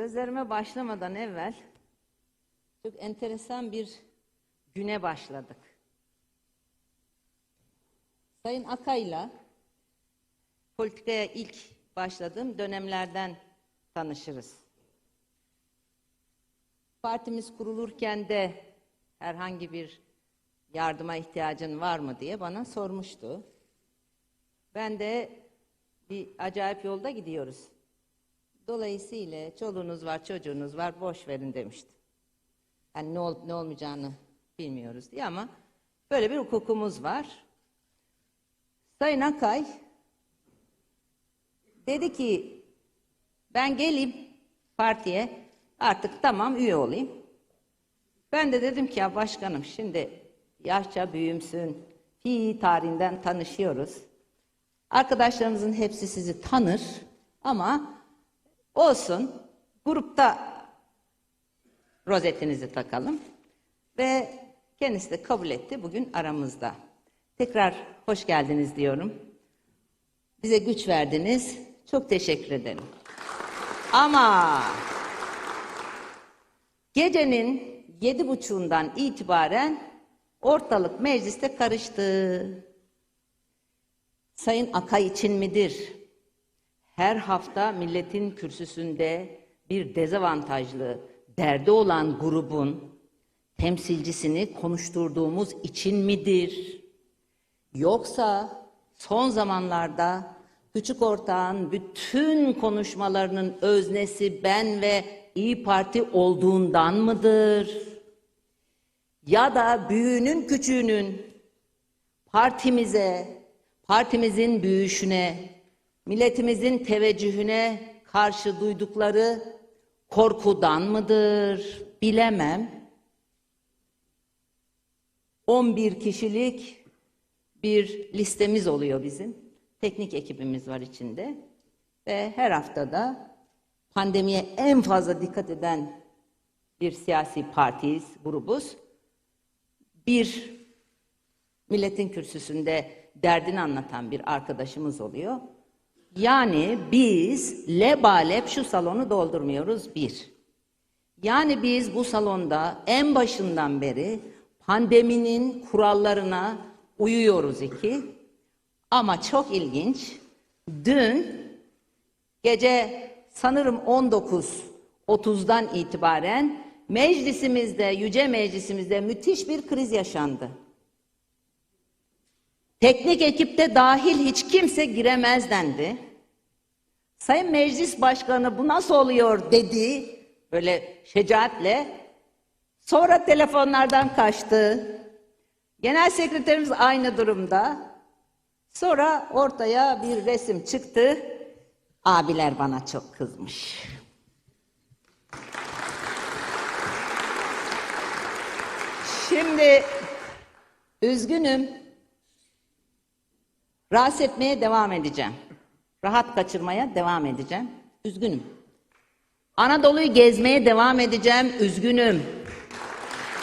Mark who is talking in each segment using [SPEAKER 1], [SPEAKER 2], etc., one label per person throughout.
[SPEAKER 1] Sözlerime başlamadan evvel çok enteresan bir güne başladık. Sayın Akay'la politikaya ilk başladığım dönemlerden tanışırız. Partimiz kurulurken de herhangi bir yardıma ihtiyacın var mı diye bana sormuştu. Ben de bir acayip yolda gidiyoruz. Dolayısıyla çoluğunuz var, çocuğunuz var, boş verin demiştim. Yani ne olup ne olmayacağını bilmiyoruz diye ama böyle bir hukukumuz var. Sayın Akay dedi ki ben geleyim partiye artık tamam üye olayım. Ben de dedim ki ya başkanım şimdi yaşça büyümsün, fi tarihinden tanışıyoruz. Arkadaşlarımızın hepsi sizi tanır ama olsun grupta rozetinizi takalım ve kendisi de kabul etti bugün aramızda. Tekrar hoş geldiniz diyorum. Bize güç verdiniz. Çok teşekkür ederim. Ama gecenin yedi buçuğundan itibaren ortalık mecliste karıştı. Sayın Akay için midir? Her hafta milletin kürsüsünde bir dezavantajlı, derdi olan grubun temsilcisini konuşturduğumuz için midir? Yoksa son zamanlarda küçük ortağın bütün konuşmalarının öznesi ben ve İyi Parti olduğundan mıdır? Ya da büyüğünün küçüğünün partimize, partimizin büyüyüşüne, milletimizin teveccühüne karşı duydukları korkudan mıdır? Bilemem. 11 kişilik bir listemiz oluyor bizim. Teknik ekibimiz var içinde. Ve her haftada pandemiye en fazla dikkat eden bir siyasi partiyiz, grubuz. Bir milletin kürsüsünde derdini anlatan bir arkadaşımız oluyor. Yani biz lebalep şu salonu doldurmuyoruz bir. Yani biz bu salonda en başından beri pandeminin kurallarına uyuyoruz iki. Ama çok ilginç. Dün gece sanırım 19.30'dan itibaren meclisimizde, yüce meclisimizde müthiş bir kriz yaşandı. Teknik ekipte dahil hiç kimse giremez dendi. Sayın Meclis Başkanı bu nasıl oluyor dedi böyle şecaatle. Sonra telefonlardan kaçtı. Genel sekreterimiz aynı durumda. Sonra ortaya bir resim çıktı. Abiler bana çok kızmış. Şimdi üzgünüm. Rahatsız etmeye devam edeceğim. Rahat kaçırmaya devam edeceğim. Üzgünüm. Anadolu'yu gezmeye devam edeceğim. Üzgünüm.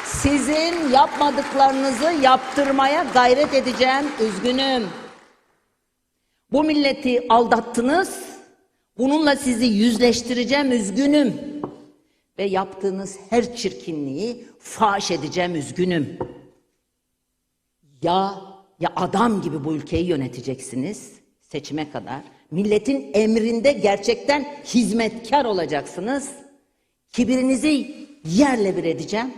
[SPEAKER 1] Sizin yapmadıklarınızı yaptırmaya gayret edeceğim. Üzgünüm. Bu milleti aldattınız. Bununla sizi yüzleştireceğim. Üzgünüm. Ve yaptığınız her çirkinliği faş edeceğim. Üzgünüm. Ya ya adam gibi bu ülkeyi yöneteceksiniz seçime kadar. Milletin emrinde gerçekten hizmetkar olacaksınız. Kibirinizi yerle bir edeceğim.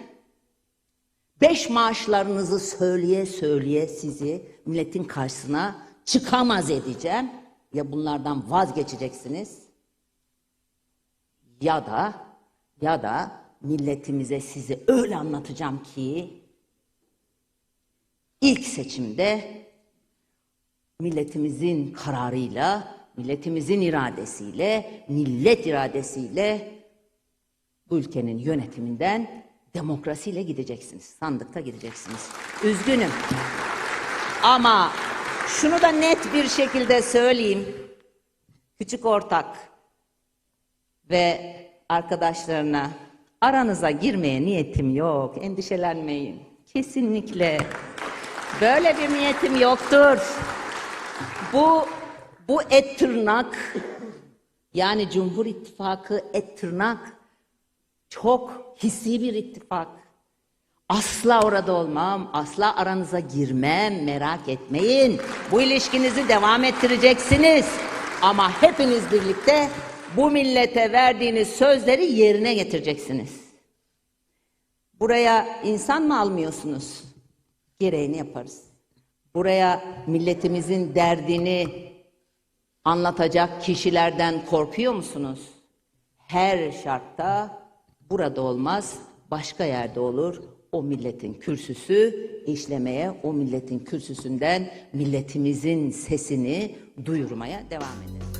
[SPEAKER 1] Beş maaşlarınızı söyleye söyleye sizi milletin karşısına çıkamaz edeceğim. Ya bunlardan vazgeçeceksiniz ya da ya da milletimize sizi öyle anlatacağım ki ilk seçimde milletimizin kararıyla, milletimizin iradesiyle, millet iradesiyle bu ülkenin yönetiminden demokrasiyle gideceksiniz. Sandıkta gideceksiniz. Üzgünüm. Ama şunu da net bir şekilde söyleyeyim. Küçük ortak ve arkadaşlarına aranıza girmeye niyetim yok. Endişelenmeyin. Kesinlikle. Böyle bir niyetim yoktur. Bu bu et tırnak Yani Cumhur İttifakı et tırnak çok hissi bir ittifak. Asla orada olmam, asla aranıza girmem, merak etmeyin. Bu ilişkinizi devam ettireceksiniz. Ama hepiniz birlikte bu millete verdiğiniz sözleri yerine getireceksiniz. Buraya insan mı almıyorsunuz? Gereğini yaparız. Buraya milletimizin derdini anlatacak kişilerden korkuyor musunuz? Her şartta burada olmaz, başka yerde olur. O milletin kürsüsü işlemeye, o milletin kürsüsünden milletimizin sesini duyurmaya devam ederiz.